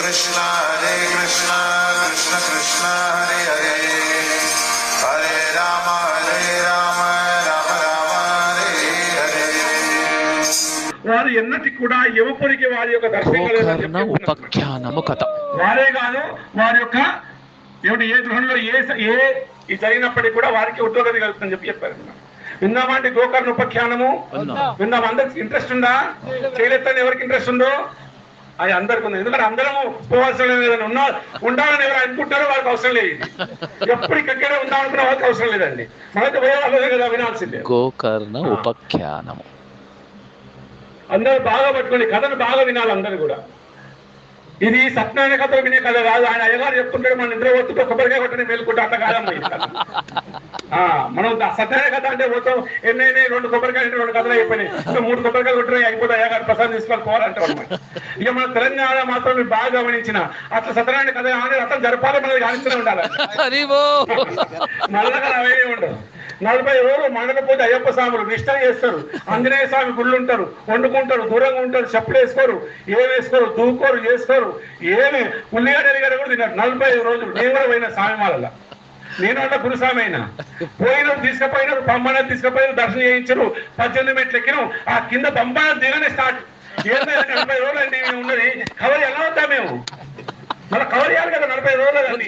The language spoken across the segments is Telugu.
Krishna, Hare Krishna, Krishna Krishna, Hare Hare. Hare Rama, Hare Rama, Rama Rama, Hare Hare. వారు ఎన్నటికి కూడా యువపురికి వారి యొక్క దర్శనం. ఉపాఖ్యానము కథ వారే కాదు వారి యొక్క ఏమిటి ఏ గృహంలో ఏ ఏ ఈ జరిగినప్పటికీ కూడా వారికి ఉద్యోగం కలుగుతుందని చెప్పి చెప్పారు విందామా అంటే గోకర్ణ ఉపఖ్యానము విన్నాం. విందాం అందరికి ఇంట్రెస్ట్ ఉందా చేయలేదని ఎవరికి ఇంట్రెస్ట్ ఉందో అది అందరికి ఉంది. ఎందుకంటే అందరము పోవాల్సిన లేదని ఉన్నా ఉండాలని ఎవరు అనుకుంటారో వాళ్ళకి అవసరం లేదు. ఎప్పుడు ఇక్కడే ఉందాం అనుకున్న వాళ్ళకి అవసరం లేదండి. మనకి వాళ్ళే కదా వినాల్సిందే. గోకర్ణ ఉపాఖ్యానము. అందరూ బాగా పట్టుకోండి. కథను బాగా వినాలి అందరూ కూడా. ఇది సత్యనారాయణ కథ వినే కథ కాదు. ఆయన అయ్యగారు చెప్తుంటాడు మన నిద్ర పోతుంటే కొబ్బరికాయ కొట్టని మేలుకుంటే అంత కాదమ్మా మనం ద- సత్యనారాయణ కథ అంటే పోతాం ఎన్నైనా రెండు కొబ్బరికాయలు రెండు కథలు అయిపోయినాయి. ఇంకా మూడు కొబ్బరికాయలు కొట్టినాయి అయిపోతే అయ్యగారు ప్రసాదం తీసుకొని పోవాలంటాం ఇక మన తెలంగాణ మాత్రం మీరు బాగా గమనించిన అట్లా సత్యనారాయణ కథ కానీ అతను జరపాలి మనది కానిస్తూనే ఉండాలి. నల్లగా అవే ఉండవు నలభై రోజులు మండకపోతే అయ్యప్ప స్వాములు నిష్ట చేస్తారు. ఆంజనేయ స్వామి గుళ్ళు ఉంటారు వండుకుంటారు దూరంగా ఉంటారు చెప్పులు వేసుకోరు ఏం వేసుకోరు దూకోరు చేసుకోరు ఏమి ఉల్లిగడ్డ కూడా తిన్నారు. నలభై రోజులు నేను కూడా పోయిన స్వామి మాలలా నేను అంటే గురుస్వామి అయినా పోయిన తీసుకుపోయినారు పంబన తీసుకుపోయిన దర్శనం చేయించారు. పద్దెనిమిది మెట్లు ఎక్కినాం. ఆ కింద పంబన దిగనే స్టార్ట్ నలభై రోజులు అండి ఉన్నది. కవర్ ఎలా వద్దా మేము? మన కవర్ చేయాలి కదా నలభై రోజులు చేయాలి.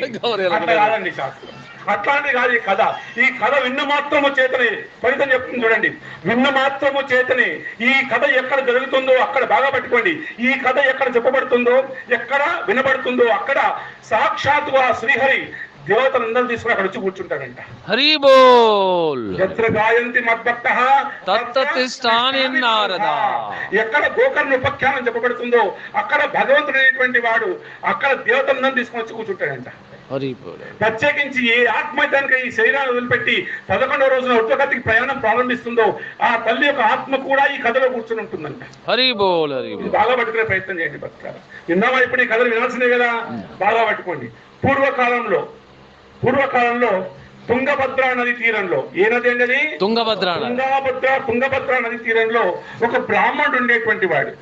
అట్లా కాదండి శాస్త్రం అట్లాంటిది కాదు ఈ కథ. ఈ కథ విన్న మాత్రము చేతనే. ఫలితం చెప్తుంది చూడండి. విన్న మాత్రము చేతనే. ఈ కథ ఎక్కడ జరుగుతుందో అక్కడ బాగా పట్టుకోండి. ఈ కథ ఎక్కడ చెప్పబడుతుందో ఎక్కడ వినబడుతుందో అక్కడ సాక్షాత్తుగా శ్రీహరి దేవతలందరూ తీసుకుని అక్కడ వచ్చి కూర్చుంటాడంట హరి బోల్. ఎత్ర గాయంతి మద్భక్త. ఎక్కడ గోకర్ణ ఉపఖ్యానం చెప్పబడుతుందో అక్కడ భగవంతుడైనటువంటి వాడు అక్కడ దేవతలందరూ తీసుకొని వచ్చి కూర్చుంటాడంట. ప్రత్యేకించి ఏ ఆత్మ కనుక ఈ శరీరాన్ని వదిలిపెట్టి పదకొండవ రోజున ఉత్తగతికి ప్రయాణం ప్రారంభిస్తుందో ఆ తల్లి యొక్క ఆత్మ కూడా ఈ కథలో కూర్చొని ఉంటుందంట. హరి బోల్ హరి ఇది బోల్. బాగా పట్టుకునే ప్రయత్నం చేయండి భక్తులారా. విన్నామా ఇప్పుడు ఈ కథలు వినాల్సిందే కదా? బాగా పట్టుకోండి. పూర్వకాలంలో పూర్వకాలంలో తుంగభద్ర నది తీరంలో ఏ నది అండి అది? తుంగభద్ర. తుంగభద్ర తుంగభద్ర నది తీరంలో ఒక బ్రాహ్మణుడు ఉండేటువంటి వాడు.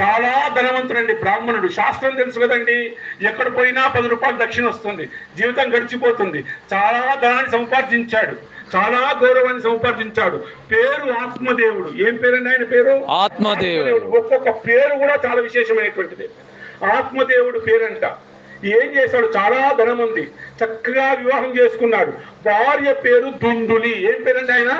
చాలా ధనవంతుడండి బ్రాహ్మణుడు. శాస్త్రం తెలుసు కదండి ఎక్కడ పోయినా పది రూపాయలు దక్షిణ వస్తుంది జీవితం గడిచిపోతుంది. చాలా ధనాన్ని సంపాదించాడు చాలా గౌరవాన్ని సంపాదించాడు పేరు ఆత్మదేవుడు. ఏం పేరండి ఆయన పేరు? ఆత్మదేవుడు. ఒక్కొక్క పేరు కూడా చాలా విశేషమైనటువంటిది. ఆత్మదేవుడు పేరంట. ఏం చేశాడు? చాలా ధనం ఉంది. చక్కగా వివాహం చేసుకున్నాడు. భార్య పేరు దుందుని. ఏం పేరండి ఆయన?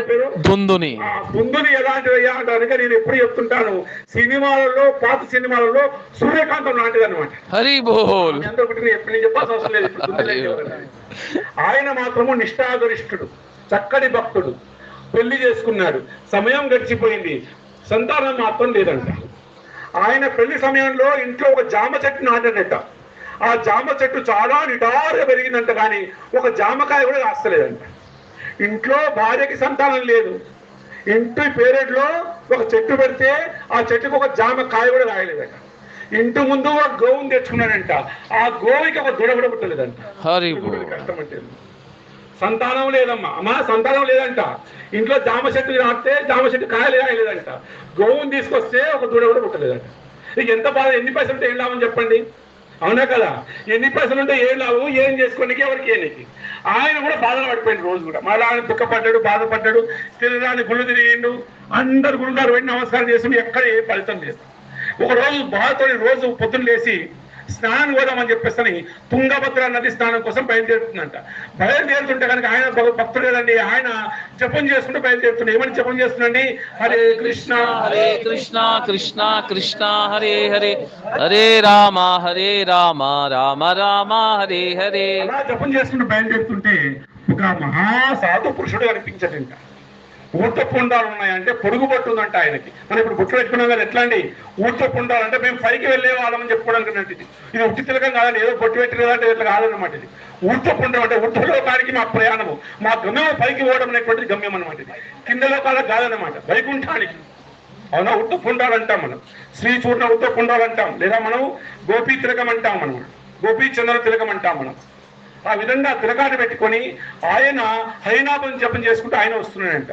పేరు? దుందుని. దుందుని ఎలాంటిదయ్యా అంటానికి నేను ఎప్పుడు చెప్తుంటాను. సినిమాలలో పాత సినిమాలలో సూర్యకాంతం లాంటిది అనమాట హరి బోల్. ఎప్పుడు నేను చెప్పాల్సిన అవసరం లేదు? ఆయన మాత్రము నిష్ఠాగరిష్ఠుడు చక్కటి భక్తుడు. పెళ్ళి చేసుకున్నాడు. సమయం గడిచిపోయింది. సంతానం మాత్రం లేదంట. ఆయన పెళ్ళి సమయంలో ఇంట్లో ఒక జామ చెట్టు నాటాడట ఆ జామ చెట్టు చాలా నిటారుగా పెరిగిందంట కానీ ఒక జామకాయ కూడా కాస్తలేదంట. ఇంట్లో భార్యకి సంతానం లేదు. ఇంటి పేరెట్లో ఒక చెట్టు పెడితే ఆ చెట్టుకు ఒక జామ కాయ కూడా రాయలేదట. ఇంటి ముందు ఒక గోవుని తెచ్చుకున్నాడంట. ఆ గోవుకి ఒక దూడ కూడా పుట్టలేదంట. హరి ఇది కూడా బోల్ కష్టం అంటే సంతానం లేదమ్మా. అమ్మా సంతానం లేదంట. ఇంట్లో జామ చెట్టు నాటితే జామ చెట్టు కాయలు కాయలేదంట గోవుని తీసుకొస్తే ఒక దూడ కూడా పుట్టలేదంట. ఎంత బాధ? ఎన్ని పైసలు ఉంటే ఏం లాభం చెప్పండి? అవునా కదా? ఎన్ని పైసలు ఉంటే ఏం లాభం? ఏం చేసుకోనికి? ఎవరికి ఏనికి? ఆయన కూడా బాధలు పడిపోయింది రోజు కూడా. మళ్ళీ ఆయన దుఃఖపడ్డాడు బాధపడ్డాడు తిరగడానికి గుళ్ళు తిరిగిండు. అందరు గురుగారు వెళ్ళి నమస్కారం చేసి ఎక్కడ ఏ ఫలితం లేదు. ఒక రోజు బాధతో రోజు పొద్దున్న లేచి స్నానం పోదామని చెప్పేసి తుంగభద్ర నది స్నానం కోసం బయలుదేరుతుందంట. బయలుదేరుతుంటే కనుక ఆయన భక్తుడు కదండి ఆయన జపం చేసుకుంటూ బయలుదేరుతుండే ఏమని జపం చేస్తుండండి హరే కృష్ణ. హరే కృష్ణ కృష్ణ కృష్ణ హరే హరే. హరే రామ హరే రామ రామ రామ హరే హరే. అలా జపం చేసుకుంటూ బయలుదేరుతుంటే ఒక మహా సాధు పురుషుడు కనిపించడంట. ఊర్త పుండాలు ఉన్నాయంటే పొడుగు పట్టుందంట ఆయనకి. మనం ఇప్పుడు బుట్లు పెట్టుకున్నాం కదా ఎట్లా అండి ఊట పుండాలు అంటే మేము పైకి వెళ్ళే వాళ్ళమని చెప్పుకోవడానికి ఇది ఇది ఉట్టి తిలకం కాదండి ఏదో బొట్టు పెట్టినదంటే ఇట్లా కాదనమాట ఇది. ఊట పుండం అంటే ఉత్తలోకానికి మా ప్రయాణము. మా గమ్యం పైకి పోవడం అనేటువంటిది గమ్యం అనమాట ఇది. కింద లోకాలకు కాదనమాట వైకుంఠానికి. అవునా? ఉత్త పుండాలు అంటాం మనం. శ్రీ చూర్ణ ఉత్త పుండాలు అంటాం. లేదా మనం గోపీ తిలకం అంటాం మనం గోపీ చంద్ర తిలకం అంటాం మనం. ఆ విధంగా తిలకాన్ని పెట్టుకొని ఆయన హైనాభం జపం చేసుకుంటూ ఆయన వస్తున్నాడంట.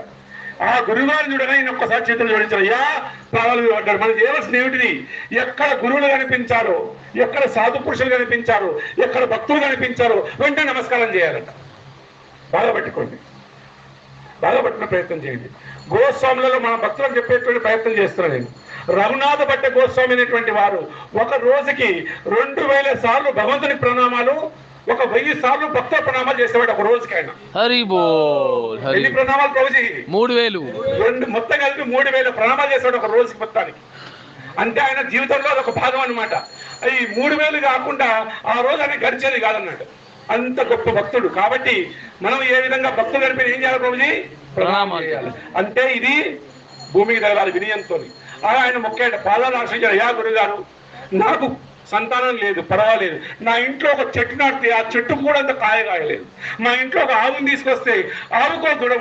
ఆ గురువుగారు చూడగా ఈయన ఒక్కసారి చేతులు జోడించారు అయ్యా పాదాలు పడ్డాడు మనకి ఏమవలసిన ఏమిటిది? ఎక్కడ గురువులు కనిపించారు ఎక్కడ సాధు పురుషులు కనిపించారు ఎక్కడ భక్తులు కనిపించారు వెంటనే నమస్కారం చేయాలంట. బాగా పట్టుకోండి. బాగా పట్టిన ప్రయత్నం చేయండి. గోస్వాములలో మన భక్తులకు చెప్పేటువంటి ప్రయత్నం చేస్తున్నాను నేను. రఘునాథ భట్ట గోస్వామి అనేటువంటి వారు ఒక రోజుకి రెండు వేల సార్లు భగవంతుని ప్రణామాలు ఒక వెయ్యి సార్లు భక్త ప్రణామాలు చేసేవాడు ఒక రోజుకి ఆయన హరి బోల్ ఎన్ని ప్రణామాలు ప్రభుజీ? మూడు వేలు. రెండు మొత్తం కలిపి మూడు వేల ప్రణామాలు చేశాడు ఒక రోజుకి మొత్తానికి. అంటే ఆయన జీవితంలో అదొక భాగం అన్నమాట. ఈ మూడు వేలు కాకుండా ఆ రోజు ఆయన గడిచేది కాదన్నాడు. అంత గొప్ప భక్తుడు. కాబట్టి మనం ఏ విధంగా భక్తులు కలిపి ఏం చేయాలి ప్రభుజీ? ప్రణామాలు చేయాలి. అంటే ఇది భూమికి తగలాలి వినయంతో ఆయన మొక్కాడు. పాదాలు ఆశ్రయించాడు. యా గురుగారు నాకు సంతానం లేదు పర్వాలేదు. నా ఇంట్లో ఒక చెట్టు నాటితే ఆ చెట్టు కూడా అంత కాయ కాయలేదు. మా ఇంట్లో ఒక ఆవుని తీసుకొస్తే ఆవుకు కూడా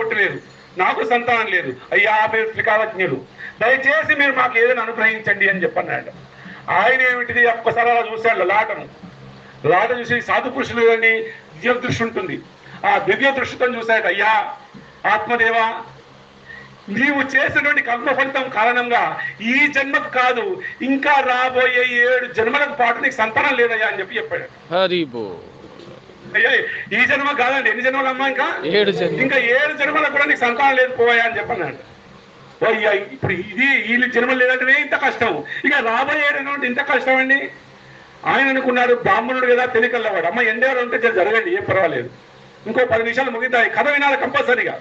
నాకు సంతానం లేదు. అయ్యా మీరు త్రికాలజ్ఞులు. దయచేసి మీరు మాకు ఏదైనా అనుగ్రహించండి అని చెప్పన్నాడు. ఆయన ఏమిటిది? ఒక్కసారి అలా చూశాడు లాటను. లాట చూసి సాధు పురుషులు అని దివ్య దృష్టి ఉంటుంది. ఆ దివ్య దృష్టితో చూశాడు అయ్యా ఆత్మదేవా నీవు చేసినటువంటి కర్మ ఫలితం కారణంగా ఈ జన్మకు కాదు ఇంకా రాబోయే ఏడు జన్మలకు పాటు నీకు సంతానం లేదయ్యా అని చెప్పి చెప్పాడు. హరి బోల్ అయ్యా ఈ జన్మ కాదండి ఎన్ని జన్మలు అమ్మా ఇంకా? ఏడు ఇంకా ఏడు జన్మలకు కూడా నీకు సంతానం లేదు పోయా అని చెప్పన్నాడు. అయ్యా ఇప్పుడు ఇది వీళ్ళు జన్మలు లేదంటేనే ఇంత కష్టం. ఇక రాబోయే ఏడు ఇంత కష్టం అండి? ఆయన అనుకున్నాడు బ్రాహ్మణుడు కదా తెలికల్లవాడు అమ్మ ఎండేవారు ఉంటే జర జరగండి ఏం పర్వాలేదు. ఇంకో పది నిమిషాలు ముగితాయి కథ వినాలి కంపల్సరీగా.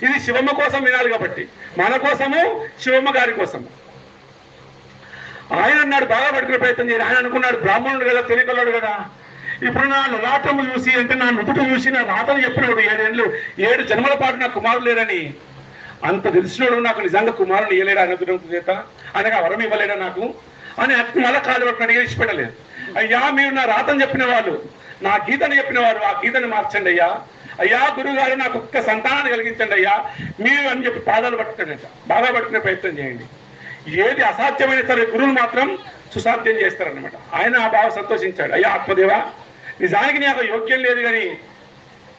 ఇది శివమ్మ కోసం వినాలి కాబట్టి. మన కోసము శివమ్మ గారి కోసము. ఆయన అన్నాడు బాగా పడుకునే ప్రయత్నం చేయాలి ఆయన అనుకున్నాడు బ్రాహ్మణుడు కదా తెలియకల్లాడు కదా. ఇప్పుడు నా లలాటము చూసి అంటే నా నుదుట చూసి నా రాతను చెప్పినాడు ఏడేళ్ళు ఏడు జన్మల పాటు నా కుమారుడు లేరని అంత తెలిసినోడు నాకు నిజంగా కుమారుడు ఇవ్వలేడా అనుగ్రహం చేత అనగా వరం ఇవ్వలేడా నాకు? అని అతను కాదు కాలు ఇష్టపడలేదు అయ్యా మీరు నా రాతను చెప్పిన వాళ్ళు నా గీతను చెప్పిన వారు ఆ గీతను మార్చండి అయ్యా. అయ్యా గురుగారు నాకు ఒక్క సంతానాన్ని కలిగించండి అయ్యా. మీరు అని చెప్పి పాదాలు పట్టుకునేట బాగా పట్టుకునే ప్రయత్నం చేయండి. ఏది అసాధ్యమైన సరే గురువులు మాత్రం సుసాధ్యం చేస్తారన్నమాట. ఆయన ఆ బాగా సంతోషించాడు. అయ్యా ఆత్మదేవ నిజానికి నాకు యోగ్యం లేదు కానీ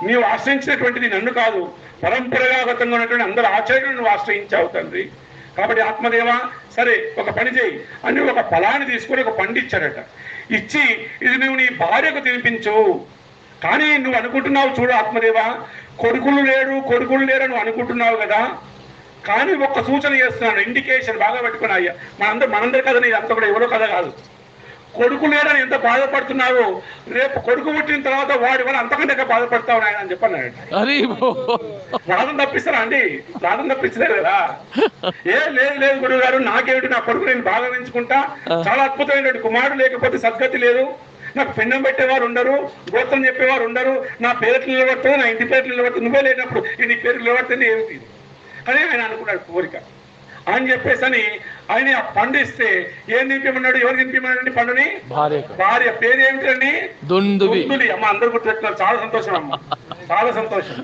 నీవు ఆశ్రయించినటువంటిది నన్ను కాదు. పరంపరాగతంగా ఉన్నటువంటి అందరు ఆచార్యులను నువ్వు ఆశ్రయించావు తండ్రి. కాబట్టి ఆత్మదేవ సరే ఒక పని చేయి. అని ఒక ఫలాన్ని తీసుకొని ఒక పండు ఇచ్చాడట ఇచ్చి ఇది నువ్వు నీ భార్యకు తినిపించు. కానీ నువ్వు అనుకుంటున్నావు చూడు ఆత్మదేవ కొడుకులు లేరు కొడుకులు లేరు నువ్వు అనుకుంటున్నావు కదా. కానీ ఒక్క సూచన చేస్తున్నాను ఇండికేషన్ బాగా పెట్టుకుని అయ్యా. మనందరూ మనందరి కథ ఇదంతా కూడా ఎవరో కథ కాదు. కొడుకు లేడని ఎంత బాధపడుతున్నావో రేపు కొడుకు పుట్టిన తర్వాత వాడి వల్ల అంతకంటే బాధపడతావు ఆయన అని బోల్ ప్రాణం తప్పిస్తారా అండి? ప్రాణం తప్పించలేదు కదా. ఏ లేదు లేదు గురువు గారు నాకేమిటి నా కొడుకు నేను బాగా పెంచుకుంటా? చాలా అద్భుతమైనటువంటి కుమారుడు లేకపోతే సద్గతి లేదు. నాకు పిండం పెట్టేవారు ఉండరు గోత్రం చెప్పేవారు ఉండరు నా పేరు నిలబడుతుంది నా ఇంటి పేరు నిలబడుతుంది నువ్వే లేనప్పుడు నీ పేరు నిలబడుతుంది ఏమిటి అని ఆయన అనుకున్నాడు కోరిక. అని చెప్పేసి అని ఆయన ఆ పండు ఇస్తే ఏం తినిపించమన్నాడు ఎవరు తినిపించమన్నాడు పండుని? భార్య భార్య పేరు ఏమిటండి? దుందులి. అమ్మ అందరు గుర్తుపెట్టుకున్నారు చాలా సంతోషం అమ్మ. చాలా సంతోషం.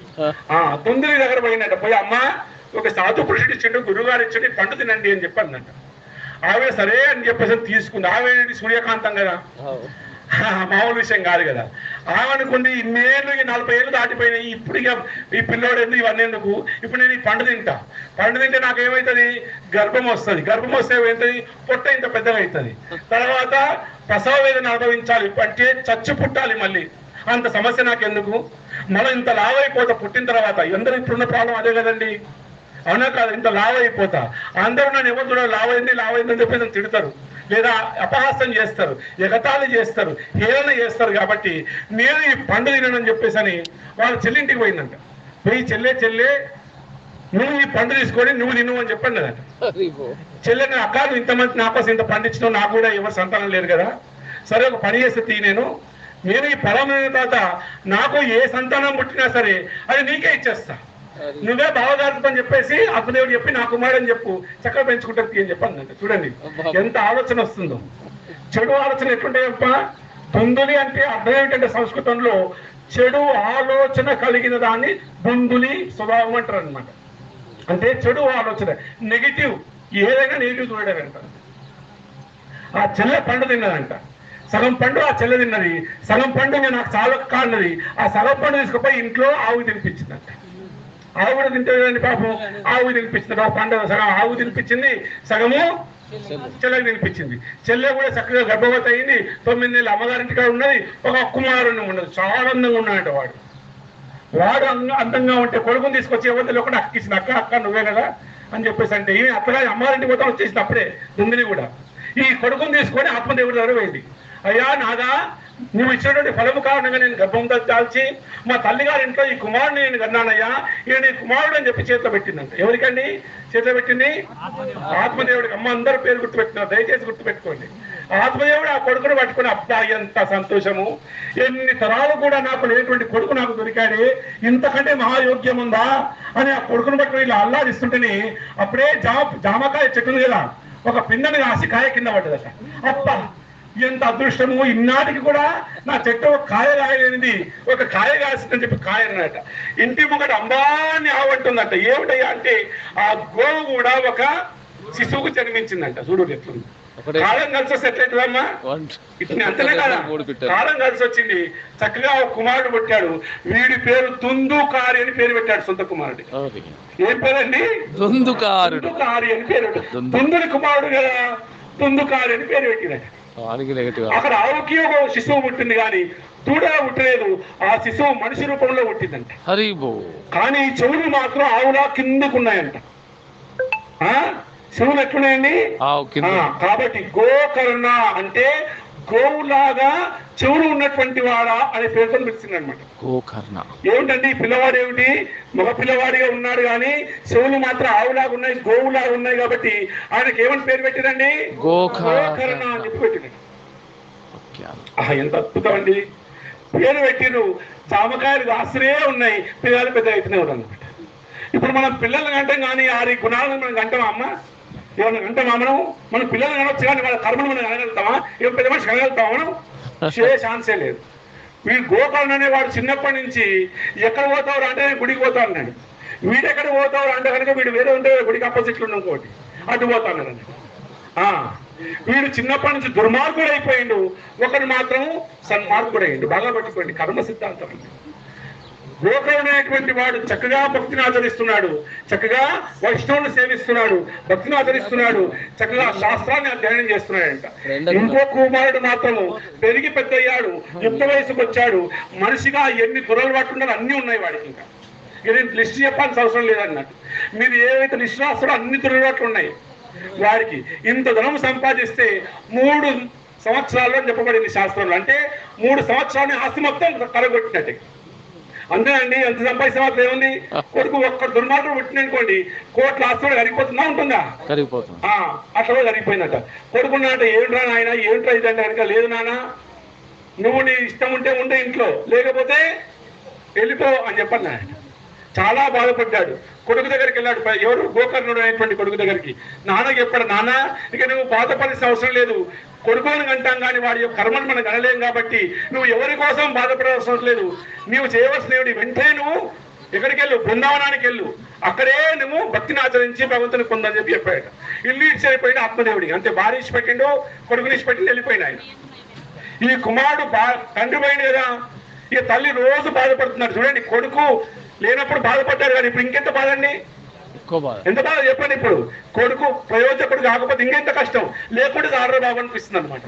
ఆ దుందులి దగ్గర పోయినట్ట పోయి అమ్మ ఒక సాధు పురుషుడు ఇచ్చిండు గురుగారు ఇచ్చిండు పండు తినండి అని చెప్పందంట ఆమె సరే అని చెప్పేసి తీసుకుంది. ఆమె సూర్యకాంతం కదా. మామూలు విషయం కాదు కదా. ఆమెనుకుంది ఇన్నేళ్ళు ఈ నలభై ఏళ్ళు దాటిపోయినాయి. ఇప్పుడు ఇక ఈ పిల్లోడు ఎందుకు ఇవన్నీ ఎందుకు? ఇప్పుడు నేను ఈ పండు తింటా. పండు తింటే నాకు ఏమవుతుంది గర్భం వస్తుంది. గర్భం వస్తే ఏమవుతుంది పొట్ట ఇంత పెద్దగా అవుతుంది తర్వాత ప్రసవ వేదన అనుభవించాలి. అంటే చచ్చు పుట్టాలి మళ్ళీ. అంత సమస్య నాకు ఎందుకు మనం ఇంత లావైపోతా పుట్టిన తర్వాత. అందరూ ఇప్పుడున్న ప్రాబ్లం అదే కదండి. అవునా కాదు? ఇంత లావ్ అయిపోతా అందరూ నన్ను ఎవరు చూడాలి? లావ్ అయింది లావ్ అయింది అని చెప్పి నన్ను తిడతారు. లేదా అపహాస్యం చేస్తారు ఎగతాళి చేస్తారు హేళన చేస్తారు కాబట్టి నేను ఈ పండు తినని చెప్పేసి అని వాళ్ళ చెల్లింటికి పోయిందంట. పోయి చెల్లె చెల్లె నువ్వు ఈ పండు తీసుకొని నువ్వు తిను అని చెప్పండి కదా చెల్లె నా అక్క నువ్వు ఇంతమంది నా కోసం ఇంత పండించడం నాకు కూడా ఎవరు సంతానం లేదు కదా. సరే ఒక పని చేస్తే తీ నేను. నేను ఈ ఫలమైన తర్వాత నాకు ఏ సంతానం పుట్టినా సరే అది నీకే ఇచ్చేస్తా. నువ్వే బావగారు అని చెప్పేసి అప్పుదేవుడు చెప్పి నా కుమారుడు అని చెప్పు చక్కగా పెంచుకుంటారు అని చెప్పండి చూడండి. ఎంత ఆలోచన వస్తుందో. చెడు ఆలోచన ఎట్లుంటాయప్ప దుందులి అంటే అర్థం ఏంటంటే సంస్కృతంలో చెడు ఆలోచన కలిగిన దాన్ని దుందులి స్వభావం అంటారు అనమాట అంటే చెడు ఆలోచన. నెగిటివ్ ఏదైనా నెగిటివ్ చూడడంట. ఆ చెల్లె పండు తిన్నదంట. సగం పండు ఆ చెల్లె తిన్నది. సగం పండు ఇంకా నాకు చాలా కాన్నది ఆ సగం పండు తీసుకుపోయి ఇంట్లో ఆవు తినిపించిందంట. ఆవు తింటే పాపం ఆవు తినిపించింది ఒక పండుగ సగం ఆవు తినిపించింది సగము చెల్లెకి తినిపించింది. చెల్లె కూడా చక్కగా గర్భవతి అయింది. తొమ్మిది నెలలు అమ్మగారింటి కాడ ఉన్నది. ఒక కుమారుని ఉన్నది. చాలా అందంగా ఉన్నాడంట వాడు. వాడు అందంగా ఉంటే కొడుకుని తీసుకొచ్చి ఎవరిలో కూడా అక్క ఇచ్చింది. అక్క అక్క నువ్వే కదా అని చెప్పేసి అంటే ఈమె అత్తగా అమ్మగారింటి పోతా వచ్చేసింది అప్పుడే. దుందిని కూడా. ఈ కొడుకుని తీసుకొని ఆత్మదేవుడి దగ్గర పోయింది. అయ్యా నాదా నువ్వు ఇచ్చినటువంటి ఫలము కారణంగా నేను గర్భం దాల్చి మా తల్లిగారి ఇంట్లో ఈ కుమారుడు నేను కన్నానయ్యా ఈయన నీ కుమారుడు అని చెప్పి చేతిలో పెట్టిందంట. ఎవరికండి? చేతిలో పెట్టింది? ఆత్మదేవుడికి. అమ్మ అందరు పేరు గుర్తుపెట్టినారు దయచేసి గుర్తుపెట్టుకోండి. ఆత్మదేవుడు ఆ కొడుకును పట్టుకుని అబ్బా ఎంత సంతోషము. ఎన్ని తరాలు కూడా నాకు లేనటువంటి కొడుకు నాకు దొరికాడు ఇంతకంటే మహాయోగ్యం ఉందా? అని ఆ కొడుకును పట్టుకుని ఇలా అల్లాదిస్తుంటేనే అప్పుడే జామ జామకాయ చెట్టు కదా ఒక పిందని రాసి కాయ కింద పడ్డదట. అబ్బా ఎంత అదృష్టము ఇన్నాటికి కూడా నా చెట్టు ఒక కాయ కాయలేనిది ఒక కాయ కాసిందని చెప్పి కాయ అన్నట ఇంటి ముంగట అంబాన్ని ఆవంటుందంట ఏమిటయ్యా అంటే ఆ గోవు కూడా ఒక శిశువుకు జన్మించిందంట. చూడు ఎట్లుంది. కాలం కలిసి వస్తే వన్ ఇట్లా అంతనే కదా? కాలం కలిసి వచ్చింది చక్కగా ఒక కుమారుడు పుట్టాడు. వీడి పేరు తుందుకారి అని పేరు పెట్టాడు సొంత కుమారుడి. ఏం పేరండి? తుందుకారి అని పేరు పెట్టాడు. దుందు. తుందుని కుమారుడు కదా? తుందుకారి అని పేరు పెట్టినాడు అక్కడ ఆవుకి ఒక శిశువు పుట్టింది కానీ దూడగా పుట్టలేదు. ఆ శిశువు మనిషి రూపంలో పుట్టిందంట. హరి బో కానీ చెవులు మాత్రం ఆవులా కిందకు ఉన్నాయంట ఆ? చెవులు ఎట్లున్నాయండి? కాబట్టి గోకర్ణ అంటే గోవులాగా చెవులు ఉన్నటువంటి వాడా అనే పేరుతో పిలిచింది అనమాట గోకర్ణ. ఏమిటండి? ఈ పిల్లవాడు ఏమిటి మగ పిల్లవాడిగా ఉన్నాడు కానీ చెవులు మాత్రం ఆవులాగా ఉన్నాయి గోవులాగా ఉన్నాయి కాబట్టి ఆయనకి ఏమని పేరు పెట్టిరండి? గోకర్ణ. అని చెప్పి పెట్టిరండి. ఎంత అద్భుతం అండి. పేరు పెట్టిరు. జామకాయలు కాస్తూనే ఉన్నాయి. పిల్లలు పెద్ద అవుతూనే ఉన్నారు అనమాట ఇప్పుడు మనం పిల్లల్ని కంటాం కానీ ఆరి గుణాలను మనం కంటామా అమ్మ? ఏమన్నా కంటామా మనం మన పిల్లల్ని కనొచ్చు కానీ వాళ్ళ కర్మను మనం కనగలుగుతామా ఏం పెద్ద మనిషి కనగలుగుతామా మనం? చే ఛాన్సే లేదు. వీడు గోకర్ణ అనేవాడు చిన్నప్పటి నుంచి ఎక్కడ పోతావు అంటే నేను గుడికి పోతా అన్నాడు. వీడు ఎక్కడ పోతావు అంటే కనుక వీడు వేరే ఉంటే గుడికి అపోజిట్లు ఉన్న ఇంకోటి అటు పోతా అన్నాడు వీడు చిన్నప్పటి నుంచి దుర్మార్గుడు అయిపోయిండు ఒకడు మాత్రం సన్మార్గుడు అయ్యిండు బాగా పట్టుకోండి. కర్మ సిద్ధాంతం. అండి గోకరుడైనటువంటి వాడు చక్కగా భక్తిని ఆచరిస్తున్నాడు. చక్కగా వైష్ణవుని సేవిస్తున్నాడు. భక్తిని ఆచరిస్తున్నాడు. చక్కగా శాస్త్రాన్ని అధ్యయనం చేస్తున్నాడంట. ఇంకో కుమారుడు మాత్రము పెరిగి పెద్దయ్యాడు. యుక్త వయసుకు వచ్చాడు. మనిషిగా ఎన్ని దురలవాట్లు ఉన్నారో అన్ని ఉన్నాయి వాడికి ఇంకా. ఇది లిస్ట్ చెప్పాల్సిన అవసరం లేదన్నట్టు మీరు ఏవైతే లిస్ట్ రాస్తారో అన్ని దురలవాట్లు ఉన్నాయి వారికి ఇంత ధనం సంపాదిస్తే మూడు సంవత్సరాల్లో చెప్పబడింది శాస్త్రంలో. అంటే మూడు సంవత్సరాలు ఆస్తి మొత్తం కరగొట్టినట్టే అంతేనండి ఎంత మాత్రం ఏముంది? కొడుకు ఒక్క దుర్మార్గం పుట్టిననుకోండి కోట్ల ఆస్తి కరిగిపోతుందా ఉంటుందా? కరిగిపోతుంది. అట్లా కూడా జరిగిపోయిందట కొడుకున్నాట ఏంట్రా నాయన ఏంట్రా ఇదంటే కనుక లేదు నాన్న నువ్వు నీ ఇష్టం ఉంటే ఉండే ఇంట్లో లేకపోతే వెళ్ళిపో అని చెప్పన్నా చాలా బాధపడ్డాడు. కొడుకు దగ్గరికి వెళ్ళాడు. ఎవరు? గోకర్ణుడు అనేటువంటి కొడుకు దగ్గరికి. నాన్న చెప్పాడు నాన్న? ఇక నువ్వు బాధపడాల్సిన అవసరం లేదు. కొడుకోని అంటాం కానీ వాడి యొక్క కర్మను మనం కనలేం కాబట్టి నువ్వు ఎవరి కోసం బాధపడాల్సిన అవసరం లేదు. నువ్వు చేయవలసిన ఏమిటి? వెంటనే నువ్వు ఎక్కడికి వెళ్ళు? బృందావనానికి వెళ్ళు. అక్కడే నువ్వు భక్తిని ఆచరించి భగవంతుని పొందని చెప్పి చెప్పాడు. ఇల్లు ఇచ్చి వెళ్ళిపోయిన ఆత్మదేవుడికి. అంతే భార్య ఇచ్చి పెట్టిండు కొడుకుని ఇచ్చి పెట్టిండు వెళ్ళిపోయిన ఆయన. ఈ కుమారుడు బా తండ్రి పోయింది కదా. ఇక తల్లి రోజు బాధపడుతున్నాడు. చూడండి కొడుకు లేనప్పుడు బాధపడ్డారు కానీ ఇప్పుడు ఇంకెంత బాధ అండి? ఎక్కువ బాధ. ఎంత బాధ చెప్పండి ఇప్పుడు. కొడుకు ప్రయోజకుడు కాకపోతే ఇంకెంత కష్టం. లేకుండా దారుణ బాబు అనిపిస్తుంది అనమాట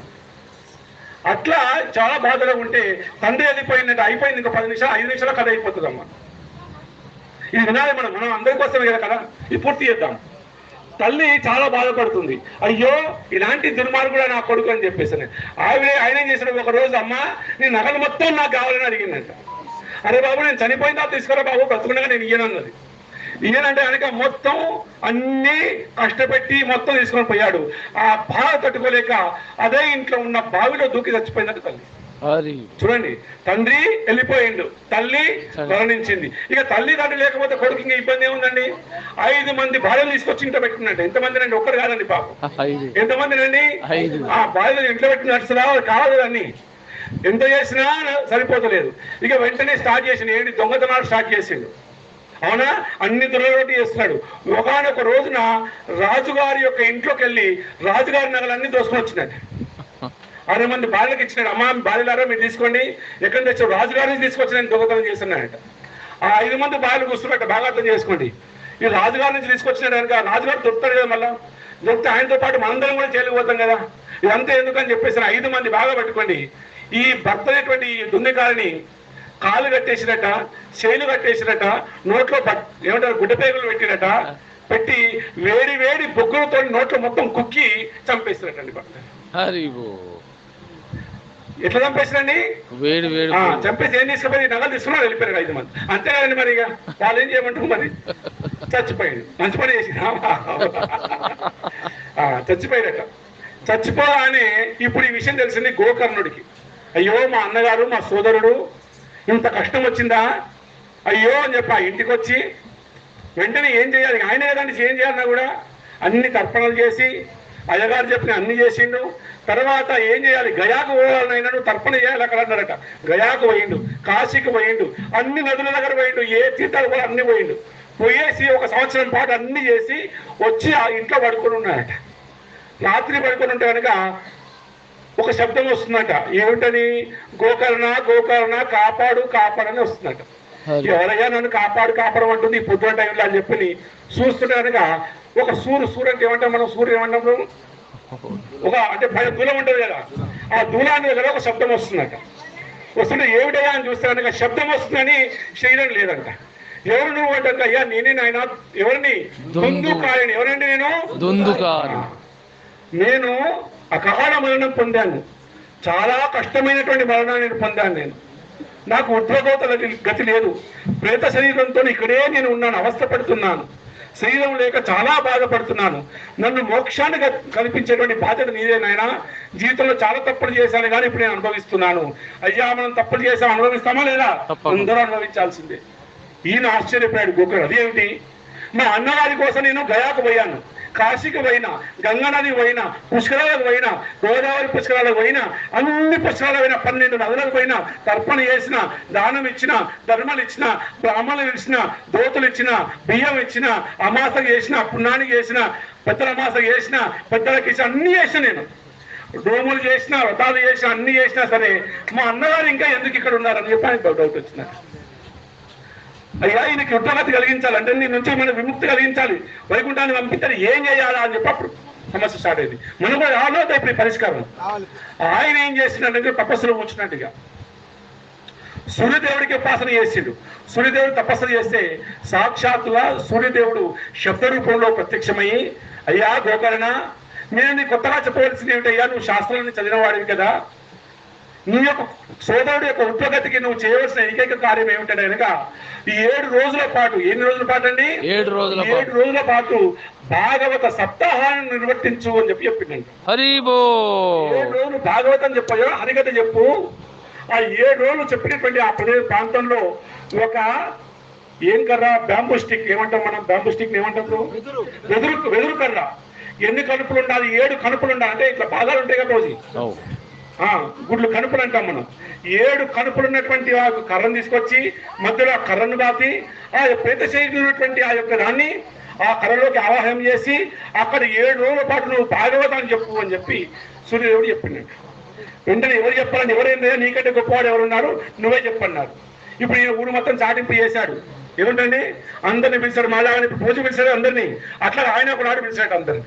అట్లా చాలా బాధలో ఉంటే తండ్రి వెళ్ళిపోయిందంటే అయిపోయింది ఇంకా పది నిమిషాలు ఐదు నిమిషాలు కథ అయిపోతుంది అమ్మా ఇది వినాలి మనం మనం అందరి కోసమే కదా కదా ఇది పూర్తి చేద్దాం. తల్లి చాలా బాధపడుతుంది. అయ్యో ఇలాంటి దుర్మార్గుడు నా కొడుకు అని చెప్పేసి ఆవిడ ఆయన ఏం చేశాడు ఒక రోజు అమ్మ నీ నగలు మొత్తం నాకు కావాలని అడిగిందంట. అరే బాబు నేను చనిపోయిన తర్వాత తీసుకురా బాబు బ్రతుకుండగా నేను ఇయ్యనన్నది ఈయనంటే కనుక మొత్తం అన్ని కష్టపెట్టి మొత్తం తీసుకొని పోయాడు. ఆ బాధ తట్టుకోలేక అదే ఇంట్లో ఉన్న బావిలో దూకి చచ్చిపోయిందంట తల్లి. చూడండి తండ్రి వెళ్ళిపోయిండు. తల్లి మరణించింది. ఇక తల్లి తండ్రి లేకపోతే కొడుకు ఇంకా ఇబ్బంది ఏముందండి? ఐదు మంది భార్యలు తీసుకొచ్చి ఇంట్లో పెట్టుకున్నట్టు ఎంతమంది అండి ఒక్కరు కాదండి పాపం. ఎంతమంది ఐదు. ఆ భార్యలు ఇంట్లో పెట్టి నడుస్తున్నా కావాలి అన్ని. ఎంత చేసినా సరిపోతలేదు. ఇక వెంటనే స్టార్ట్ చేసిండు. ఏంటి? దొంగతనాలు స్టార్ట్ చేసిండు. అవునా? అన్ని దురలోటి చేస్తున్నాడు. ఒకనొక రోజున రాజుగారి యొక్క ఇంట్లోకి వెళ్ళి రాజుగారి నగలన్నీ దోసుకొని వచ్చినాడు. అరవై మంది భార్యలకు ఇచ్చినాడు. అమ్మ మీ మీరు తీసుకోండి. ఎక్కడి నుంచి వచ్చారు రాజుగారిని తీసుకొచ్చి నేను దొంగతనం చేస్తున్నాడట ఆ ఐదు మంది బాలు కూర్చున్నట్ట బాగా అర్థం చేసుకోండి. ఈ రాజుగారి నుంచి తీసుకొచ్చినాడు కనుక రాజుగారు దొరుకుతాడు కదా మళ్ళా? దొరికితే ఆయనతో పాటు మనందరం కూడా చేయలేకపోతాం కదా? ఇదంతా ఎందుకని చెప్పేసి ఐదు మంది బాగా పెట్టుకోండి. ఈ భర్త అనేటువంటి ఈ దుందికారిని కాలు కట్టేసినట్ట చేలు కట్టేసినట్ట నోట్లో ఏమంటారు గుడ్డ పేగులు పెట్టినట్ట పెట్టి వేడి వేడి బొగ్గులతో నోట్లో మొత్తం కుక్కి చంపేసినట్టండి భర్త ఎట్లా చంపేసినండి వేడి వేడి చంపేసి ఏం తీసుకుపోయి నగలు తీసుకున్నారు వెళ్ళిపోయారు ఐదు మంది. అంతే కదండి మరి ఇక వాళ్ళు ఏం చేయమంటారు మరి? చచ్చిపోయింది మంచి పని చేసి చచ్చిపోయాడట చచ్చిపోగానే ఇప్పుడు ఈ విషయం తెలిసింది గోకర్ణుడికి. అయ్యో మా అన్నగారు మా సోదరుడు ఇంత కష్టం వచ్చిందా? అయ్యో అని చెప్పి ఆ ఇంటికి వచ్చి వెంటనే ఏం చేయాలి? ఆయన కదండి ఏం చేయాలన్నా కూడా అన్ని తర్పణలు చేసి అయ్యగారు చెప్పిన అన్ని చేసిండు. తర్వాత ఏం చేయాలి? గయాకు పోవాలనైనా నువ్వు తర్పణ చేయాలి అక్కడ అన్నాడట. గయాకు పోయిండు కాశీకి పోయిండు అన్ని నదుల దగ్గర పోయిండు ఏ తీర్థాలు కూడా అన్ని పోయిండు. పోయేసి ఒక సంవత్సరం పాటు అన్ని చేసి వచ్చి ఆ ఇంట్లో పడుకొని ఉన్నాడట. రాత్రి పడుకొని ఉంటే కనుక ఒక శబ్దం వస్తుందట. ఏమిటని గోకర్ణ గోకర్ణ కాపాడు కాపాడని వస్తుందట. ఎవరయ్యా నన్ను కాపాడు కాపాడమంటుంది ఈ పొద్దున టైంలో అని చెప్పి చూస్తుంటే కనుక ఒక సూరు సూర్యుడు అంటే ఏమంటాం మనం? సూర్యుడు ఏమంటాం ఒక అంటే పైన దూలం ఉంటుంది కదా. ఆ దూలాన్ని దగ్గర ఒక శబ్దం వస్తుందట. వస్తుంటే ఏమిటయ్యా అని చూస్తే కనుక శబ్దం వస్తుందని శరీరం లేదంట. ఎవరు నువ్వు అంటే అయ్యా నేనే నాయన. ఎవరిని? దుందు కాయని ఎవరండి నేను? దుందుకారు నేను అకాల మరణం పొందాను. చాలా కష్టమైనటువంటి మరణాన్ని నేను పొందాను నేను. నాకు ఉద్రగోత గతి లేదు. ప్రేత శరీరంతో ఇక్కడే నేను ఉన్నాను అవస్థ పడుతున్నాను. శరీరం లేక చాలా బాధపడుతున్నాను. నన్ను మోక్షాన్ని కల్పించేటువంటి బాధ్యత నీదే నాయన. జీవితంలో చాలా తప్పులు చేశాను కానీ ఇప్పుడు నేను అనుభవిస్తున్నాను. అయ్యా మనం తప్పులు చేసాం అనుభవిస్తామా లేదా. అందరూ అనుభవించాల్సిందే. ఈయన ఆశ్చర్యపోయాడు గోకుడు అదేమిటి? మా అన్నగారి కోసం నేను గయాకు పోయాను. కాశీకి పోయినా గంగా నది పోయినా పుష్కరాలకు పోయినా గోదావరి పుష్కరాలకు పోయినా అన్ని పుష్కరాలకు పోయినా పన్నెండు నదులకు పోయినా తర్పణ చేసిన దానం ఇచ్చిన ధర్మలు ఇచ్చిన బ్రాహ్మణులు ఇచ్చిన దోతులు ఇచ్చిన బియ్యం ఇచ్చిన అమాసకు చేసిన పుణ్యానికి చేసిన పెద్దల అమాసకు చేసిన పెద్దలకి ఇచ్చిన అన్ని చేసిన నేను. డోములు చేసిన వ్రతాలు చేసిన అన్ని చేసినా సరే మా అన్నగారు ఇంకా ఎందుకు ఇక్కడ ఉన్నారని చెప్పి ఆయనకు డౌట్ వచ్చింది అయ్యా ఈయనకి కలిగించాలి. అంటే నీ నుంచి మనం విముక్తి కలిగించాలి. వైకుంఠాన్ని పంపించాలి. ఏం చేయాలా అని చెప్పి అప్పుడు సమస్య స్టార్ట్ అయింది. మనం కూడా రాలేదు ఇప్పుడు పరిష్కారం. ఆయన ఏం చేసినట్టు తపస్సులో కూర్చున్నట్టుగా సూర్యదేవుడికి ఉపాసన చేసిండు. సూర్యదేవుడు తపస్సు చేస్తే సాక్షాత్తుగా సూర్యదేవుడు శబ్ద రూపంలో ప్రత్యక్షమయ్యి అయ్యా గోకర్ణ నేను నీ కొత్తగా చెప్పవలసింది ఏమిటయ్యా? నువ్వు శాస్త్రాన్ని చదివిన వాడివి కదా. నీ యొక్క సోదరుడు యొక్క ఉద్యోగతికి నువ్వు చేయవలసిన ఏకైక కార్యం ఏమిటంటే కనుక ఈ ఏడు రోజుల పాటు ఎన్ని రోజుల పాటు అండి? ఏడు రోజుల ఏడు పాటు. రోజుల పాటు భాగవత సప్తాహాన్ని నిర్వర్తించు అని చెప్పి చెప్పిందండి. హరి బో. ఏడు రోజులు భాగవతం చెప్పాయో హరికథ చెప్పు. ఆ ఏడు రోజులు చెప్పినటువంటి ఆ ప్రదేశ ప్రాంతంలో ఒక ఏం కర్ర? బ్యాంబూ స్టిక్ ఏమంటాం మనం? బ్యాంబూ స్టిక్ ఏమంటాం వెదురు. వెదురు కర్ర. ఎన్ని కనుపులు ఉండాలి? ఏడు కనుపులు ఉండాలి. అంటే ఇట్లా భాగాలు ఉంటాయి కదా రోజు. గుడ్లు కనుపులు అంటాం మనం. ఏడు కనుపులు ఉన్నటువంటి ఆ కర్రను తీసుకొచ్చి మధ్యలో ఆ కర్రను దాటి ఆ ప్రేత శరీరం ఉన్నటువంటి ఆ యొక్క దాన్ని ఆ కర్రలోకి ఆవాహనం చేసి అక్కడ ఏడు రోజుల పాటు నువ్వు భాగవతాన్ని చెప్పు అని చెప్పి సూర్యదేవుడు చెప్పినాడు. వెంటనే ఎవరు చెప్పాలని ఎవరైందా నీకంటే గొప్పవాడు ఎవరున్నారు? నువ్వే చెప్పన్నారు. ఇప్పుడు ఈయన ఊరు మొత్తం చాటింపు చేశాడు. ఏమిటండి? అందరిని పిలిచాడు మళ్ళా పూజ పిలిచాడు అందరినీ. అట్లా ఆయన ఒకనాడు పిలిచాడు అందరిని.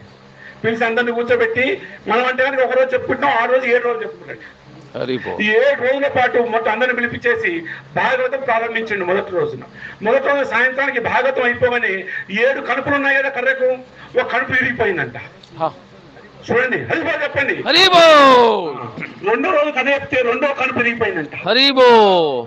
పిలిచి అందరిని కూర్చోబెట్టి మనం అంటే కనుక ఒక రోజు చెప్పుకుంటాం ఆ రోజు ఏడు రోజులు చెప్పుకున్నాడు ఈ ఏడు రోజుల పాటు మొత్తం అందరిని పిలిపించేసి భాగవతం ప్రారంభించండి మొదటి రోజున. మొదటి రోజు సాయంత్రానికి భాగవతం అయిపోగానే ఏడు కనుపులు ఉన్నాయి కదా కర్రకు? ఒక కనుపు విరిగిపోయిందంట. చూడండి బాగా చెప్పండి. హరి బో రెండో రోజు కథ చెప్తే రెండో కనుపు విరిగిపోయిందంట హరి బో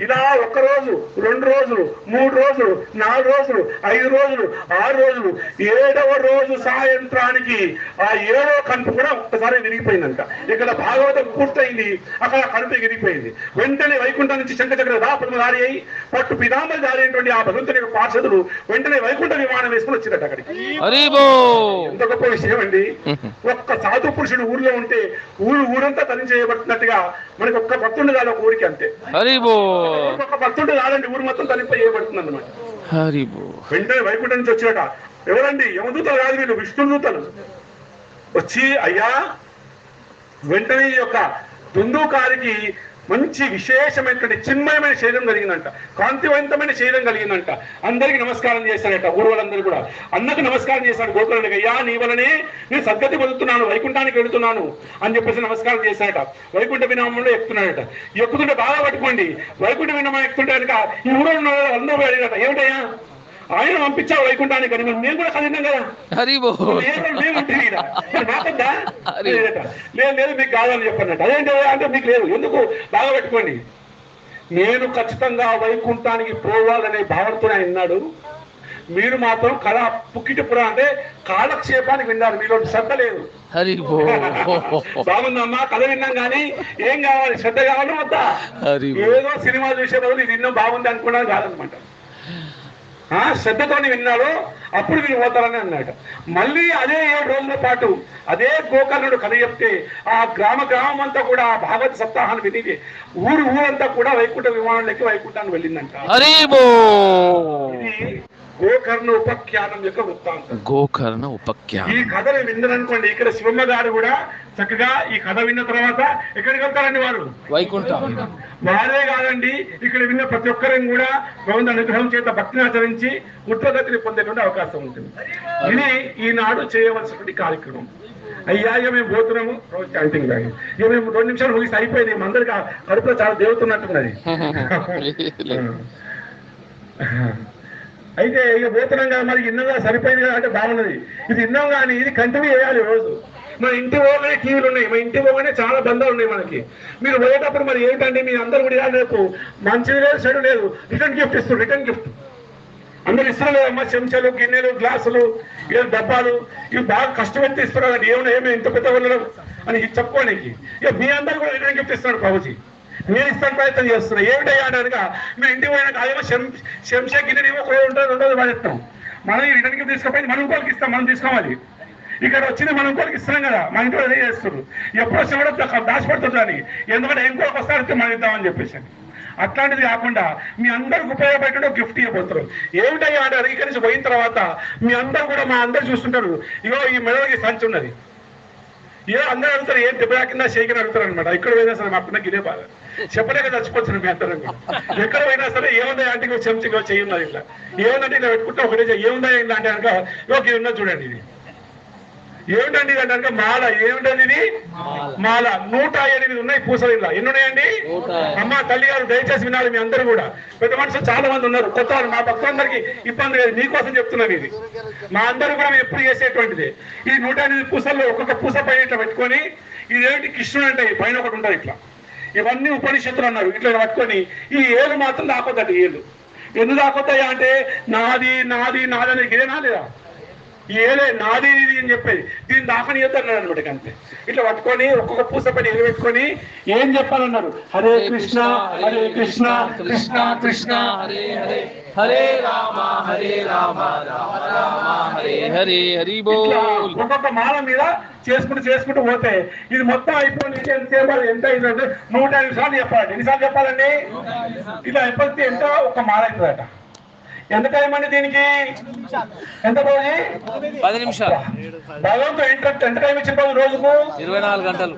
ఇలా ఒక్క రోజు రెండు రోజులు మూడు రోజులు నాలుగు రోజులు ఐదు రోజులు ఆరు రోజులు ఏడవ రోజు సాయంత్రానికి ఆ ఏడవ కనుపు కూడా ఒక్కసారి విరిగిపోయిందంట. ఇక్కడ భాగవతం పూర్తయింది అక్కడ కనుపు విరిగిపోయింది. వెంటనే వైకుంఠం నుంచి శంఖచక్ర దాపడు దారి అయి పట్టు పిదాంబరి దారి అయినటువంటి ఆ భగవంతుని యొక్క పార్షదులు వెంటనే వైకుంఠ విమానం వేసుకుని వచ్చిరట అక్కడికి. ఎంత గొప్ప విషయం అండి ఒక్క సాధు పురుషుడు ఊర్లో ఉంటే ఊరు ఊరంతా తని చేయబడుతున్నట్టుగా మనకి ఒక్క భక్తుడు కాదు ఒక ఊరికి అంతే. హరి బో ఒక భక్తుడు కాదండి ఊరు మొత్తం తనిపై చేయబడుతుంది అనమాట వెంటనే వైకుంఠం నుంచి వచ్చాట ఎవరండి యమదూతలు కాదు వీళ్ళు విష్ణుదూతలు వచ్చి అయ్యా వెంటనే ఈ యొక్క దుందుకారికి మంచి విశేషమైనటువంటి చిన్మయమైన శరీరం కలిగిందంట. కాంతివంతమైన శరీరం కలిగిందంట. అందరికి నమస్కారం చేశాడట ఊర్వలందరూ కూడా. అన్నకు నమస్కారం చేశాడు గోకులానికి అయ్యా నీ వలనే నేను సద్గతి పొందుతున్నాను వైకుంఠానికి వెళుతున్నాను అని చెప్పేసి నమస్కారం చేశాడట వైకుంఠ వినామంలో ఎక్కుతున్నాడట ఎక్కుతుంటే బాగా పట్టుకోండి. వైకుంఠ వినామం ఎక్కుతుంటే కనుక ఈ ఊరు ఉన్న వాళ్ళు అందరూ పోయి ఏమిటయ్యా? ఆయన పంపించావు వైకుంఠానికి మరి మేము కూడా చదివినాం కదా. లేదు లేదు. మీకు కాదని చెప్పన్నట్టు. అదేంటి అంటే మీకు లేదు. ఎందుకు? బాగా పెట్టుకోండి. నేను ఖచ్చితంగా వైకుంఠానికి పోవాలనే భావనతో ఆయన విన్నాడు మీరు మాత్రం కళ పుక్కిటిపుర అంటే కాలక్షేపానికి విన్నారు. మీలో శ్రద్ధ లేదు. బాగుందమ్మా కథ విన్నాం కానీ ఏం కావాలి? శ్రద్ధ కావాలి వద్దా? ఏదో సినిమా చూసే బదులు ఇది విన్నాం బాగుంది అనుకున్నాను కాదనమాట. ఆ శ్రద్ధతోని విన్నాడు అప్పుడు వీళ్ళు పోతారని అన్నాడు. మళ్ళీ అదే ఏడు రోజుల పాటు అదే గోకర్ణుడు కథ చెప్తే ఆ గ్రామ గ్రామం అంతా కూడా ఆ భాగవత సప్తాహాన్ని విని ఊరు ఊరంతా కూడా వైకుంఠ విమానం లెక్కి వైకుంఠాన్ని వెళ్ళిందంట. ఇది గోకర్ణ ఉపఖ్యానం యొక్క వృత్తాంతం. గోకర్ణ ఈ ఉపఖ్యానం కథను విందరనుకోండి ఇక్కడ శివమ్మ గారు కూడా చక్కగా ఈ కథ విన్న తర్వాత ఎక్కడికి వెళ్తారండి వారు? వైకుంఠం. వారే కాదండి ఇక్కడ విన్న ప్రతి ఒక్కరిని కూడా భగవంతు అనుగ్రహం చేత భక్తిని ఆచరించి ఉత్పగతిని పొందేటువంటి అవకాశం ఉంటుంది. ఇది ఈనాడు చేయవలసినటువంటి కార్యక్రమం. అయ్యా ఇక మేము పోతున్నాము. రోజు క్యాంటీన్ ఇక మేము రెండు నిమిషాలు ముగిసి అయిపోయింది. అందరికి కడుపులో చాలా దేవుతున్నట్టున్నది అయితే ఇక పోతున్నాం కదా మరి ఇన్నగా సరిపోయింది కదా అంటే బాగున్నది ఇది ఇన్నాం కానీ ఇది కంటిన్యూ చేయాలి రోజు. మన ఇంటి పోగానే టీవీలు ఉన్నాయి. మన ఇంటి పోగానే చాలా బంధాలు ఉన్నాయి మనకి. మీరు పోయేటప్పుడు మరి ఏంటంటే మీ అందరు కూడా రేపు మంచిది లేదు చెడు లేదు. రిటర్న్ గిఫ్ట్ ఇస్తారు రిటర్న్ గిఫ్ట్ అందరు ఇస్తున్నారు కదమ్మా చెంచాలు గిన్నెలు గ్లాసులు ఏదో డబ్బాలు. ఇవి బాగా కష్టపడి ఇస్తున్నారు కదా ఏమైనా ఏమి ఇంత పెద్ద ఉండడం అని చెప్పుకోవడానికి ఇక మీ అందరు కూడా రిటర్న్ గిఫ్ట్ ఇస్తున్నారు ప్రభుజీ నేను ఇస్తాను ప్రయత్నం చేస్తున్నా ఏమిటయ్యా అనగా మేము ఇంటికి పోయినాక అదేమో శం శంషా గిన్నెలు ఏమో ఒకటి ఉంటుంది రెండోది పడేస్తాం మనం ఈ రిటర్న్ గిఫ్ట్ తీసుకుపోయి మనం ఇంకోటికి ఇస్తాం మనం తీసుకోవాలి. ఇక్కడ వచ్చింది మనం ఇంకోటికి ఇస్తున్నాం కదా మన ఇంట్లో అదే చేస్తారు ఎప్పుడు వచ్చినా కూడా దాచిపెడుతుంది అని ఎందుకంటే ఇంకోటి వస్తాడితే మనం ఇద్దామని చెప్పేసి. అట్లాంటిది కాకుండా మీ అందరికి ఉపయోగపడే గిఫ్ట్ ఇవ్వబోతారు ఏమిటయ్యా అంటే ఇక్కడి నుంచి పోయిన తర్వాత మీ అందరు కూడా మా అందరు చూస్తుంటారు. ఇగో ఈ మెడలకి సంచి ఉన్నది. ఏ అందరూ అడుగుతారు ఏం దెబ్బ కింద షేకిని అడుగుతారు అనమాట ఇక్కడ పోయినా సరే మా పిల్లకి ఇదే బాధ చెప్పలేక చచ్చిపోతున్నాను మీ అందరం కూడా. ఎక్కడ పోయినా సరే ఏముందా అంటే చెంచగా చేయున్నది ఇట్లా. ఏముందంటే ఇలా పెట్టుకుంటే ఒకటే. ఏముందా ఇలా అంటే కనుక ఓకే ఉన్నది చూడండి ఇది. ఏమిటండి ఇది అంటే మాల ఏమిటండి ఇది? మాల. నూట ఎనిమిది ఉన్నాయి పూసలు ఇలా ఎన్ని ఉన్నాయండి? అమ్మ తల్లి గారు దయచేసి వినాలి మీ అందరూ కూడా. పెద్ద మనుషులు చాలా మంది ఉన్నారు. కొత్త వాళ్ళు మా భక్తులందరికీ ఇబ్బంది లేదు. మీకోసం చెప్తున్నాను ఇది. మా అందరూ కూడా మేము ఎప్పుడు చేసేటువంటిది. ఈ నూట ఎనిమిది పూసల్లో ఒక్కొక్క పూస పైన ఇట్లా పెట్టుకొని ఇదేంటి కృష్ణుడు అంటే పైన ఒకటి ఉంటుంది ఇట్లా. ఇవన్నీ ఉపనిషత్తులు అన్నారు. ఇట్లా పట్టుకొని ఈ ఏలు మాత్రం దాకొద్దట ఏళ్ళు ఏలు ఎందుకు దాకొద్దాయా అంటే నాది నాది నాది అనేది ఇదేనా లేదా? ఏలే నాది ఇది అని చెప్పేది దీన్ని దాకనియొద్దు అన్నాడు అనమాట అంతే ఇట్లా పట్టుకొని ఒక్కొక్క పూస పైన ఎలు పెట్టుకొని ఏం చెప్పాలన్నారు? హరే కృష్ణ హరే కృష్ణ కృష్ణ కృష్ణ హరే హరే హరే రామ హరే రామ రామ రామ హరే హరే ఒక్కొక్క మాల మీద చేసుకుంటూ చేసుకుంటూ పోతే ఇది మొత్తం అయిపోయింది. ఎంత చెప్పాలి ఎంత అయిందంటే నూట ఎనిమిది సార్లు చెప్పాలి ఎన్నిసార్లు చెప్పాలండి? ఇలా అయిపోతే ఎంత? ఒక మాల అవుతుందట ఎంత టైం అండి దీనికి? ఎంత పోయి పది నిమిషాలు. భగవంతుడు ఎంత ఎంత టైం ఇచ్చిన బాబు రోజుకు? ఇరవై నాలుగు గంటలు.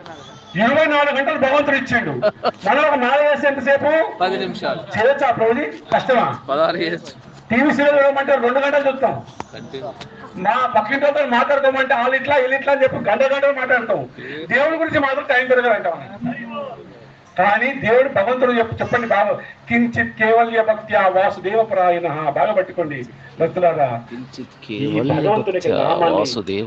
ఇరవై నాలుగు గంటలు భగవంతుడు ఇచ్చిండు. మనం ఒక మాల వేస్తే ఎంతసేపు? పది నిమిషాలు. చేయొచ్చా ప్రభుజీ కష్టమా? పదహారు చేయొచ్చు. టీవీ సీరియల్ చూడమంటే రెండు గంటలు చూస్తాం. మా పక్కింటితో మాట్లాడుకోమంటే వాళ్ళు ఇట్లా వీళ్ళు ఇట్లా అని చెప్పి గంట గంటలు మాట్లాడతాం. దేవుడి గురించి మాత్రం టైం పెరగదంటాం కానీ దేవుడు భగవంతుడు చెప్పు చెప్పండి బాగా కించిత్ కేవల్య భక్త్యా వాసుదేవ పరాయణ బాగా పట్టుకోండి భక్తులారా.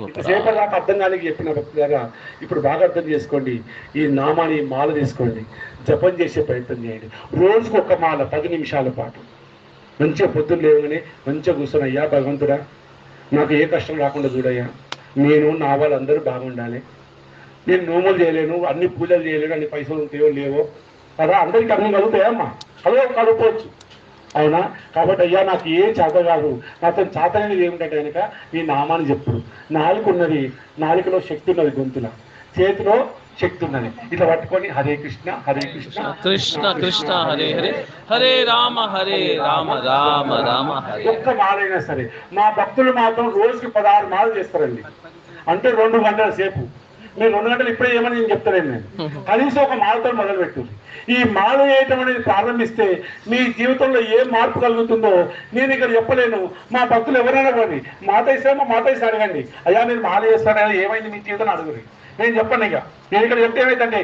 ఇంతసేపటి దాకా అర్థం కానికి చెప్పిన భక్తులారా. ఇప్పుడు బాగా అర్థం చేసుకోండి. ఈ నామాన్ని మాల తీసుకోండి. జపం చేసే ప్రయత్నం చేయండి. రోజుకు ఒక మాల పది నిమిషాల పాటు. మంచిగా పొద్దున్న లేవగానే మంచిగా కూర్చొని భగవంతుడా నాకు ఏ కష్టం రాకుండా చూడయ్యా. నేను నా వాళ్ళందరూ బాగుండాలి. నేను నోములు చేయలేను అన్ని పూజలు చేయలేను అన్ని పైసలు ఉంటాయో లేవో. కదా అందరికీ అర్థం కలుగుతాయమ్మా కలుగు కలుపుకోవచ్చు అవునా? కాబట్టి అయ్యా నాకు ఏం చేత కాదు. నాతో చేతనేది ఏమిటంటే కనుక నీ నామాన్ని చెప్పుడు. నాలుక ఉన్నది నాలుకలో శక్తి ఉన్నది గొంతుల. చేతిలో శక్తి ఉన్నది. ఇట్లా పట్టుకొని హరే కృష్ణ హరే కృష్ణ కృష్ణ కృష్ణ హరే హరే. హరే రామ హరే రామ రామ రామ ఒక్క మాలైనా సరే. మా భక్తులు మాత్రం రోజుకి పదహారు మాలలు చేస్తారండి. అంటే రెండు గంటల సేపు. మీరు రెండు గంటలు ఇప్పుడే ఏమని నేను చెప్తాను నేను. కనీసం ఒక మాలతో మొదలు పెట్టుంది ఈ మాల వేయటం అనేది ప్రారంభిస్తే మీ జీవితంలో ఏం మార్పు కలుగుతుందో నేను ఇక్కడ చెప్పలేను. మా భక్తులు ఎవరైనా కానీ మాత ఇస్తామో మాత ఇస్తే అడగండి. అయ్యా నేను మాల చేస్తాను ఏమైంది మీ జీవితం అడుగురి. నేను చెప్పండి ఇక. నేను ఇక్కడ చెప్తే ఏమైందంటే